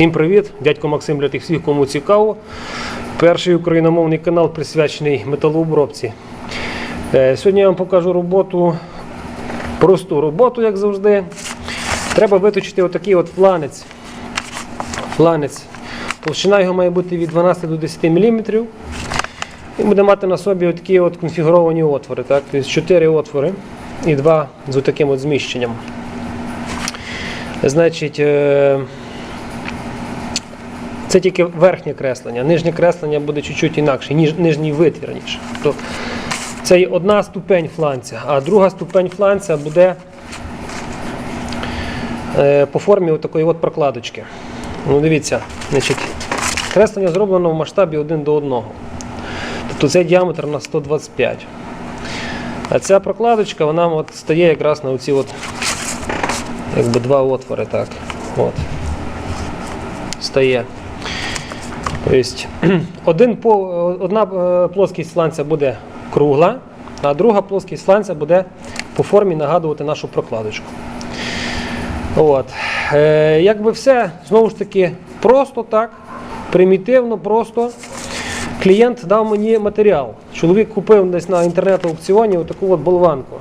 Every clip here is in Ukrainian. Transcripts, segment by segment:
Всім привіт! Дядько Максим для тих всіх, кому цікаво. Перший україномовний канал присвячений металообробці. Е, Сьогодні я вам покажу роботу, просту роботу, як завжди. Треба виточити отакий от фланець. Фланець. Толщина його має бути від 12 до 10 мм. І буде мати на собі такі от конфігуровані отвори. Так? Тобто 4 отвори і 2 з таким от зміщенням. Значить, е, це тільки верхнє креслення. Нижнє креслення буде чуть-чуть інакше, ніж нижній витвір. Ніж. Тобто це є одна ступень фланця, а друга ступень фланця буде е, по формі такої от прокладочки. Ну, дивіться, значить, креслення зроблено в масштабі 1 до 1. Тобто цей діаметр на 125. А ця прокладочка вона от стає якраз на оці от, якби два отвори. Так. От. Стає. Тобто, один одна е, плоскість сланця буде кругла, а друга плоскість сланця буде по формі нагадувати нашу прокладочку. От. Е, якби все, знову ж таки, просто так, примітивно, просто. Клієнт дав мені матеріал. Чоловік купив десь на інтернет-аукціоні таку от болванку.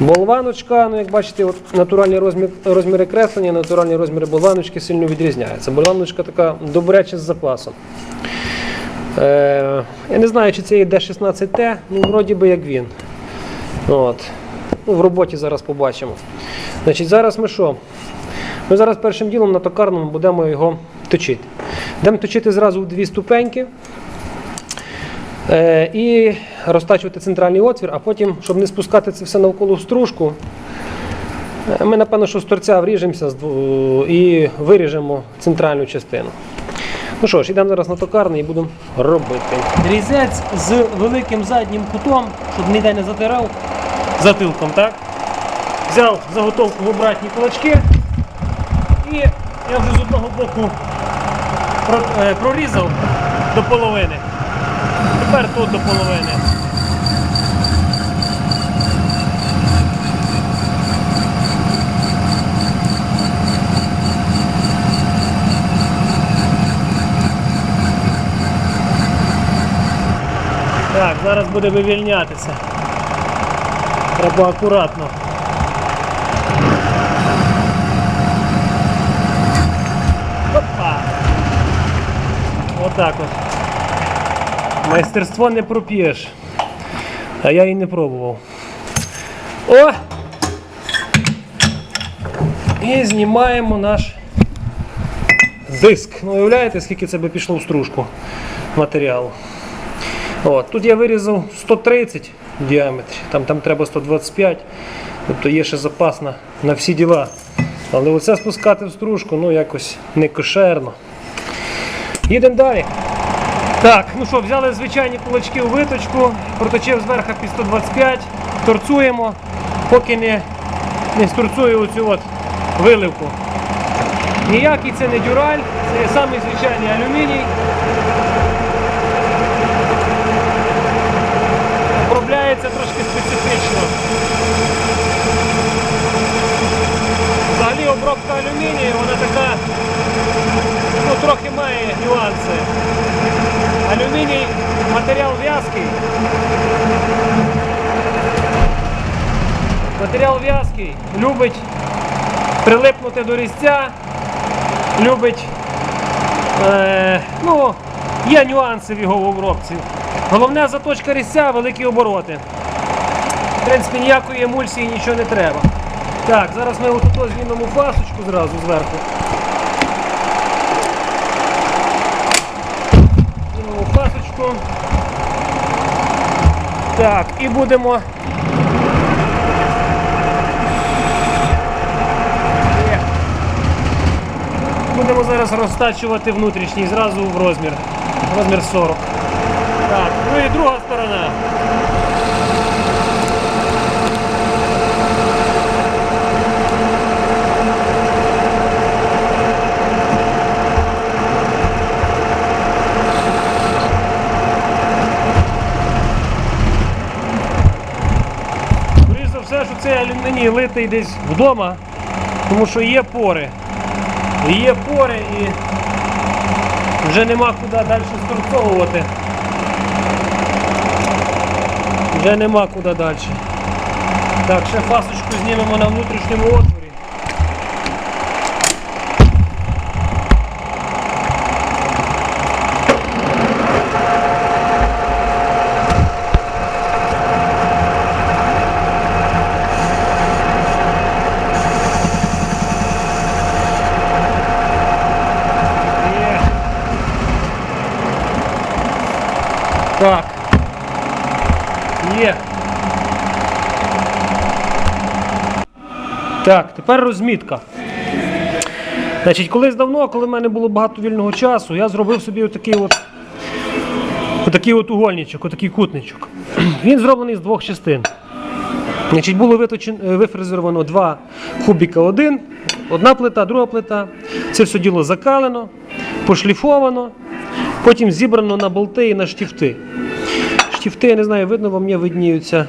Болваночка, ну як бачите, от натуральні розмір, розміри креслення, натуральні розміри болваночки сильно відрізняються. Болваночка така добряча з запасом. Е, я не знаю, чи це є D16T, ну вроді би як він. От. Ну, в роботі зараз побачимо. Значить, Зараз ми що? Ми зараз першим ділом на токарному будемо його точити. Будемо точити зразу в дві ступеньки. Е, і розтачувати центральний отвір, а потім, щоб не спускати це все навколо стружку, е, ми, напевно, що з торця вріжемося і виріжемо центральну частину. Ну що ж, йдемо зараз на токарний і будемо робити. Різець з великим заднім кутом, щоб ніде не затирав затилком, так? Взяв заготовку в обратні кулачки і я вже з одного боку е, прорізав до половини. Тут до половини. Так, зараз буде вивільнятися. Треба акуратно. Опа! Отак от. Майстерство не проп'єш. А я і не пробував. О! І знімаємо наш диск. Ну, уявляєте, скільки це би пішло в стружку матеріалу. От, тут я вирізав 130 в діаметрі, там, там треба 125, тобто є ще запас на, на всі діла. Але оце спускати в стружку ну якось не кошерно. Їдемо далі. Так, ну що, взяли звичайні кулачки у виточку, проточив зверху під 125, торцуємо, поки не, не сторцую оцю от виливку. Ніякий це не дюраль, це самий звичайний алюміній. Обробляється трошки специфічно. Взагалі обробка алюмінію, вона така, ну трохи має нюанси. Алюміній матеріал в'язкий. Матеріал в'язкий, любить прилипнути до різця, любить, е, ну, є нюанси в його обробці. Головне заточка різця, великі обороти. В принципі, ніякої емульсії нічого не треба. Так, зараз ми отут змінимо фасочку зразу зверху. Фасочку. Так, і будемо. Будемо зараз розтачувати внутрішній зразу в розмір. Розмір 40. Так, ну і друга сторона. Алюміній литий десь вдома, тому що є пори. є пори і вже нема куди далі сторцовувати. Вже нема куди далі. Так, ще фасочку знімемо на внутрішньому отворі. Є. Так. Є. Так, тепер розмітка. Значить, колись давно, коли в мене було багато вільного часу, я зробив собі отакий от, отакий от угольничок, отакий кутничок. Він зроблений з двох частин. Значить, було виточен, е, вифрезеровано два кубіка один, одна плита, друга плита. Це все діло закалено, пошліфовано, потім зібрано на болти і на штифти. Штифти, я не знаю, видно вам є, видніються.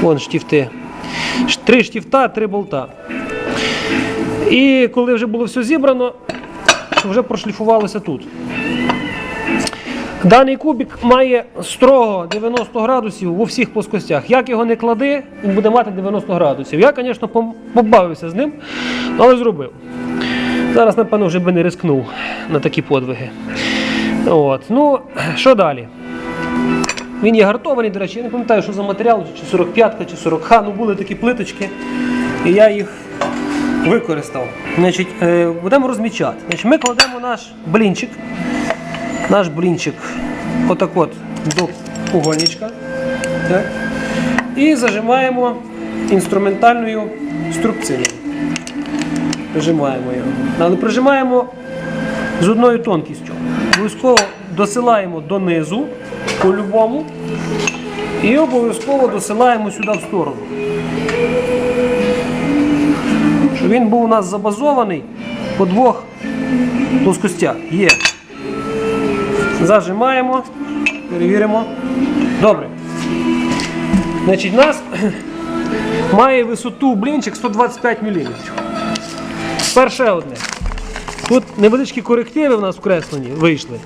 Вон штифти. Три штифта, три болта. І коли вже було все зібрано, вже прошліфувалося тут. Даний кубик має строго 90 градусів у всіх плоскостях. Як його не клади, він буде мати 90 градусів. Я, звісно, побавився з ним, але зробив. Зараз, напевно, вже би не рискнув на такі подвиги. От. Ну, що далі? Він є гартований, до речі, я не пам'ятаю, що за матеріал, чи 45-ка, чи 40-ка, ну були такі плиточки, і я їх використав. Значить, е, будемо розмічати. Значить, ми кладемо наш блінчик, наш блінчик отак от до угольничка. Так? І зажимаємо інструментальною струбциною. Прижимаємо його. Але прижимаємо з одною тонкістю. Обов'язково досилаємо донизу по-любому. І обов'язково досилаємо сюди в сторону. Щоб він був у нас забазований по двох плоскостях. Є. Зажимаємо, перевіримо. Добре. Значить, у нас має висоту блінчик 125 мм. Перше одне. Тут невеличкі корективи в нас вкреслені вийшли.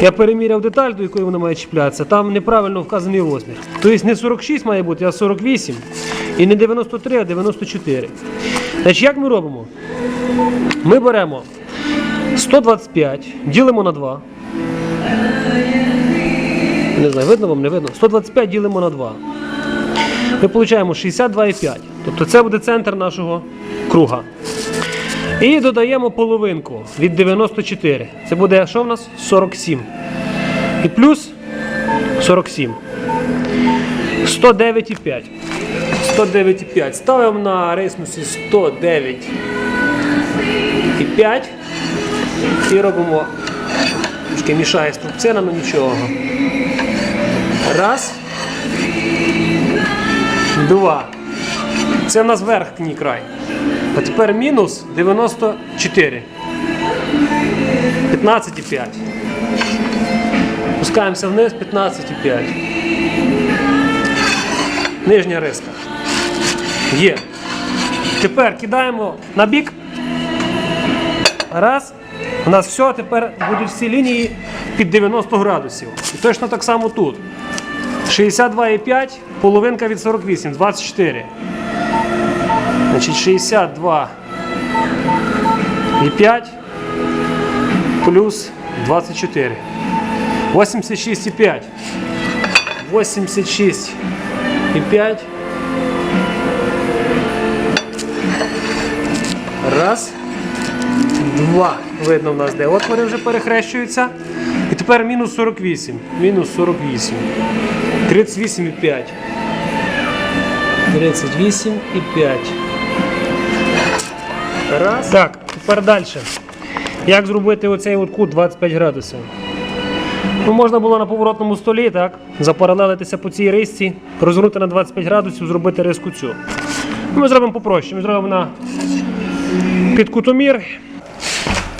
Я переміряв деталь, до якої вона має чіплятися. Там неправильно вказаний розмір. Тобто не 46 має бути, а 48. І не 93, а 94. Значить, як ми робимо? Ми беремо 125, ділимо на 2. Не знаю, видно вам, не видно. 125 ділимо на 2. Ми отримуємо 62,5. Тобто це буде центр нашого круга. І додаємо половинку від 94. Це буде що в нас? 47. І плюс 47. 109,5. 109,5. Ставимо на рейснусі 109,5. І робимо. Трошки мішає струбцина, але нічого. Раз. Два. Це в нас верхній край. А тепер мінус 94. 15,5. Пускаємося вниз 15,5. Нижня риска. Є. Тепер кидаємо на бік. Раз. У нас все, тепер будуть всі лінії під 90 градусів. І точно так само тут. 62,5, половинка від 48, 24. Значить 62 і 5 плюс 24. 86,5. 86 і 5. Раз. Два. Видно в нас де отвори вже перехрещуються. І тепер мінус 48. Мінус 48. 38,5. 38 і 5. Раз. Так, тепер далі. Як зробити оцей от кут 25 градусів? Ну, можна було на поворотному столі, так? Запаралелитися по цій рисці, розвернути на 25 градусів, зробити риску цю. Ну, Ми зробимо попроще. Ми зробимо на під кутомір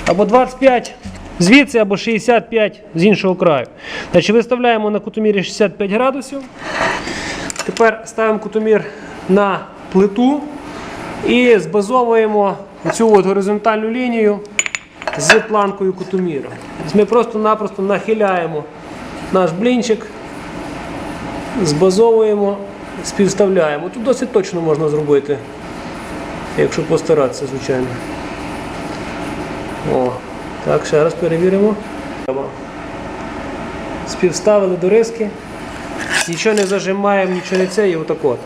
або 25 звідси, або 65 з іншого краю. Значить, виставляємо на кутомірі 65 градусів. Тепер ставимо кутомір на плиту і збазовуємо оцю от горизонтальну лінію з планкою кутоміру. Тобто Ми просто-напросто нахиляємо наш блінчик, збазовуємо, співставляємо. Тут досить точно можна зробити, якщо постаратися, звичайно. О, так, ще раз перевіримо. Співставили до риски. Нічого не зажимаємо, нічого не це, і отак от.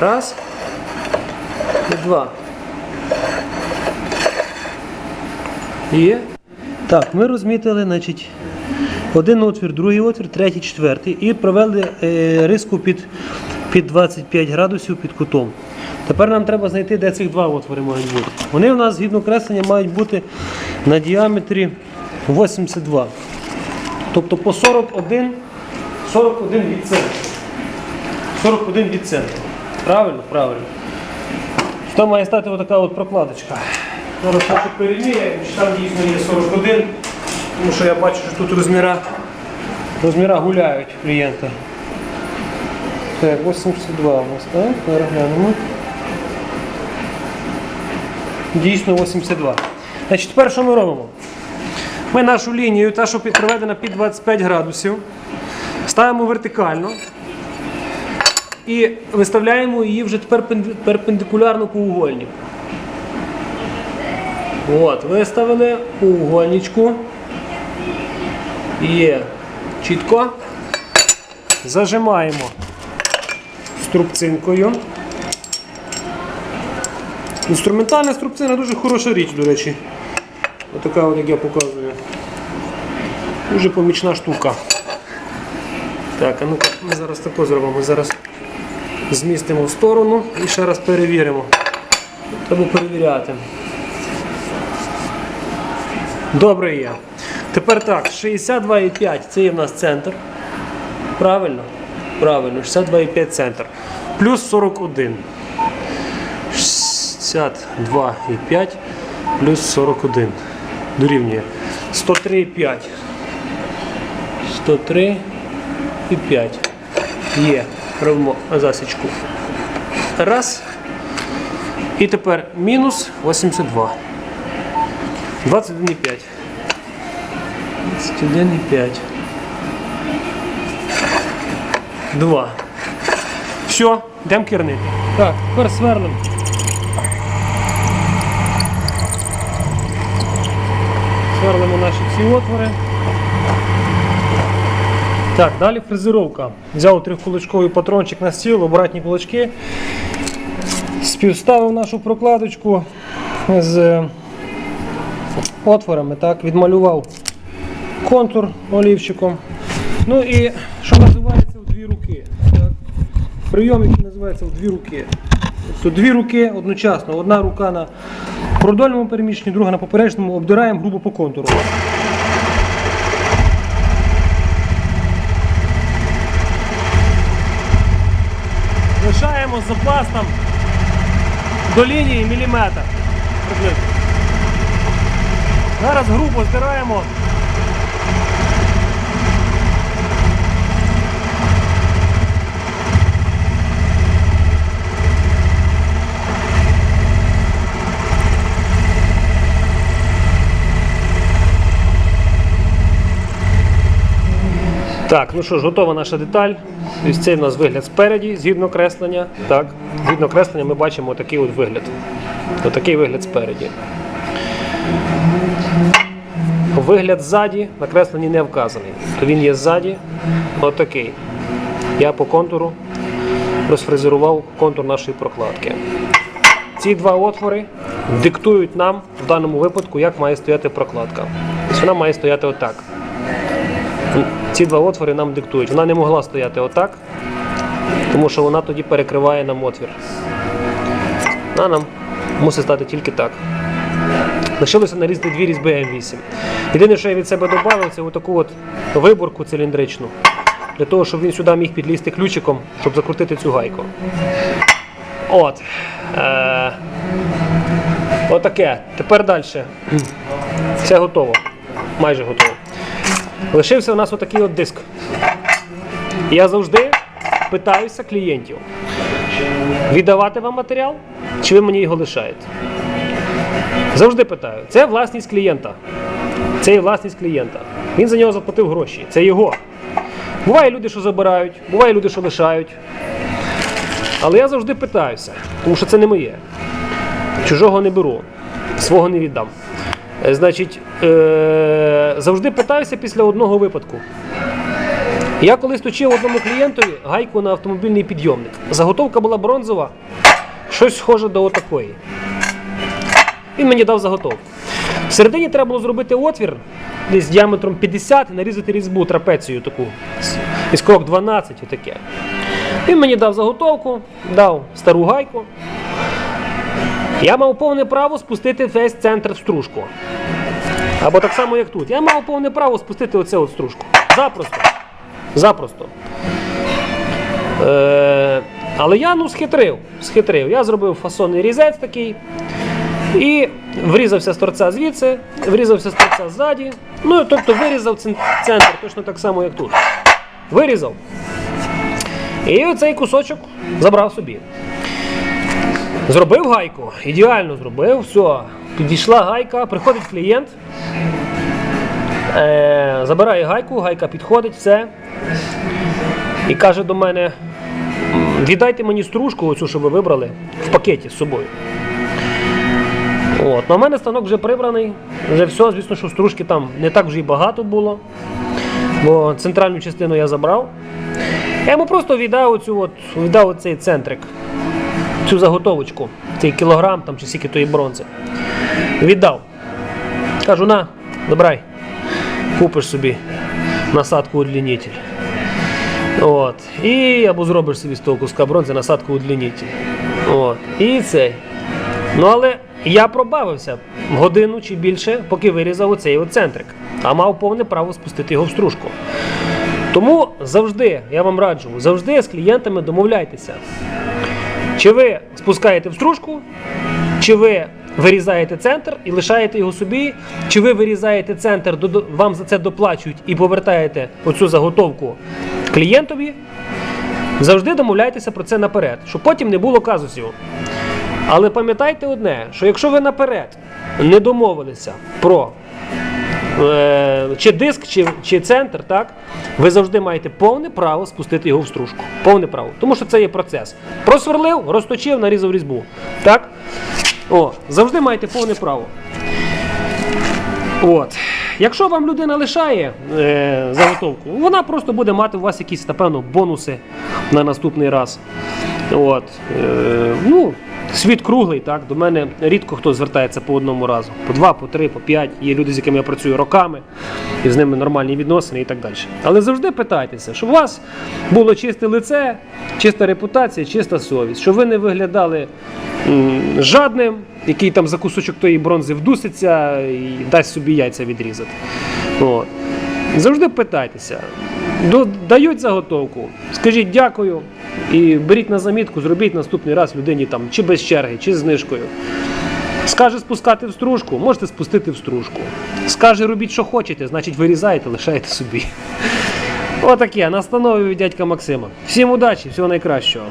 Раз. І два. Є. Так, ми розмітили, значить, один отвір, другий отвір, третій, четвертий. І провели е, риску під, під 25 градусів під кутом. Тепер нам треба знайти, де цих два отвори мають бути. Вони у нас згідно креслення мають бути на діаметрі 82. Тобто по 41, 41 від центру. 41 від центру. Правильно? Правильно. Що має стати отака от прокладочка. Зараз трохи переміряємо, чи там дійсно є 41, тому що я бачу, що тут розміра, розміра гуляють клієнта. Так, 82 у нас, так? Зараз глянемо. Дійсно 82. Значить, тепер що ми робимо? Ми нашу лінію, та, що проведена під 25 градусів, ставимо вертикально і виставляємо її вже тепер перпендикулярно по угольнику. От, виставили угольничку. Є чітко. Зажимаємо струбцинкою. Інструментальна струбцина дуже хороша річ, до речі. Отака, от, як я показую. Дуже помічна штука. Так, а ну-ка, ми зараз тако зробимо. Ми зараз змістимо в сторону і ще раз перевіримо. Треба перевіряти. Добре є. Тепер так, 62,5 це є в нас центр. Правильно? Правильно, 62,5 центр. Плюс 41. 62,5 плюс 41. Дорівнює. 103,5. 103,5. Є. Робимо засічку. Раз. І тепер мінус 82. 21,5. 21,5. 2. Все, йдемо керни. Так, тепер сверлим. Сверлимо наші всі отвори. Так, далі фрезеровка. Взяв трьохкулачковий патрончик на стіл, обратні кулачки. Співставив нашу прокладочку з отворами, так, відмалював контур олівчиком. Ну і що називається в дві руки. Так. Прийом, який називається в дві руки. Тобто дві руки одночасно. Одна рука на продольному переміщенні, друга на поперечному, обдираємо грубо по контуру. Лишаємо з запластом до лінії міліметр. Зараз грубо здираємо. Так, ну що ж, готова наша деталь. Ось цей у нас вигляд спереді, згідно креслення. Так, згідно креслення ми бачимо такий от вигляд. Отакий вигляд спереді. Вигляд ззаді на кресленні не вказаний. То він є ззаді. Отакий. Я по контуру розфрезерував контур нашої прокладки. Ці два отвори диктують нам в даному випадку, як має стояти прокладка. Тобто вона має стояти отак. Ці два отвори нам диктують. Вона не могла стояти отак, тому що вона тоді перекриває нам отвір. Вона нам мусить стати тільки так. Лишилося нарізати дві різьби М8. Єдине, що я від себе додав, це отаку от виборку циліндричну. Для того, щоб він сюди міг підлізти ключиком, щоб закрутити цю гайку. От. Е- Отаке. Тепер далі. Все готово. Майже готово. Лишився у нас отакий от диск. Я завжди питаюся клієнтів, віддавати вам матеріал, чи ви мені його лишаєте. Завжди питаю. Це власність клієнта. Це є власність клієнта. Він за нього заплатив гроші. Це його. Буває люди, що забирають, буває люди, що лишають. Але я завжди питаюся, тому що це не моє. Чужого не беру, свого не віддам. Е, Значить, е- завжди питаюся після одного випадку. Я колись точив одному клієнтові гайку на автомобільний підйомник. Заготовка була бронзова, щось схоже до отакої. Він мені дав заготовку. Всередині треба було зробити отвір десь діаметром 50 і нарізати різьбу трапецію таку. Із крок 12 і таке. Він мені дав заготовку, дав стару гайку. Я мав повне право спустити весь центр в стружку. Або так само, як тут. Я мав повне право спустити оце от стружку. Запросто. Запросто. Е, але я ну схитрив. схитрив. Я зробив фасонний різець такий. І врізався з торця звідси, врізався з торця ззаді. Ну, тобто вирізав центр точно так само, як тут. Вирізав. І оцей кусочок забрав собі. Зробив гайку, ідеально зробив, все. Підійшла гайка, приходить клієнт, е, забирає гайку, гайка підходить, все. І каже до мене: віддайте мені стружку, оцю, що ви вибрали, в пакеті з собою. От. На мене станок вже прибраний, вже все, звісно, що стружки там не так вже й багато було, бо центральну частину я забрав. Я йому просто віддав оцю от, віддав оцей центрик, цю заготовочку, цей кілограм там, чи скільки тої бронзи. Віддав. Кажу, на, добрай, купиш собі насадку удлінитель. От. І або зробиш собі з того куска бронзи насадку удлінитель. От. І цей. Ну але я пробавився годину чи більше, поки вирізав оцей центрик, а мав повне право спустити його в стружку. Тому завжди, я вам раджу, завжди з клієнтами домовляйтеся. Чи ви спускаєте в стружку, чи ви вирізаєте центр і лишаєте його собі, чи ви вирізаєте центр, вам за це доплачують і повертаєте оцю заготовку клієнтові. Завжди домовляйтеся про це наперед, щоб потім не було казусів. Але пам'ятайте одне, що якщо ви наперед не домовилися про е, чи диск, чи, чи центр, так, ви завжди маєте повне право спустити його в стружку. Повне право. Тому що це є процес. Просверлив, розточив, нарізав різьбу. Так? О, завжди маєте повне право. От. Якщо вам людина лишає е, заготовку, вона просто буде мати у вас якісь, напевно, бонуси на наступний раз. От. Е, ну, світ круглий, так. До мене рідко хто звертається по одному разу. По два, по три, по п'ять. Є люди, з якими я працюю роками, і з ними нормальні відносини і так далі. Але завжди питайтеся, щоб у вас було чисте лице, чиста репутація, чиста совість, щоб ви не виглядали жадним, який там за кусочок тої бронзи вдуситься і дасть собі яйця відрізати. От. Завжди питайтеся. Дають заготовку, скажіть дякую і беріть на замітку, зробіть наступний раз людині там чи без черги, чи з знижкою. Скаже спускати в стружку, можете спустити в стружку. Скаже робіть, що хочете, значить вирізаєте, лишаєте собі. Отаке, настанови від дядька Максима. Всім удачі, всього найкращого.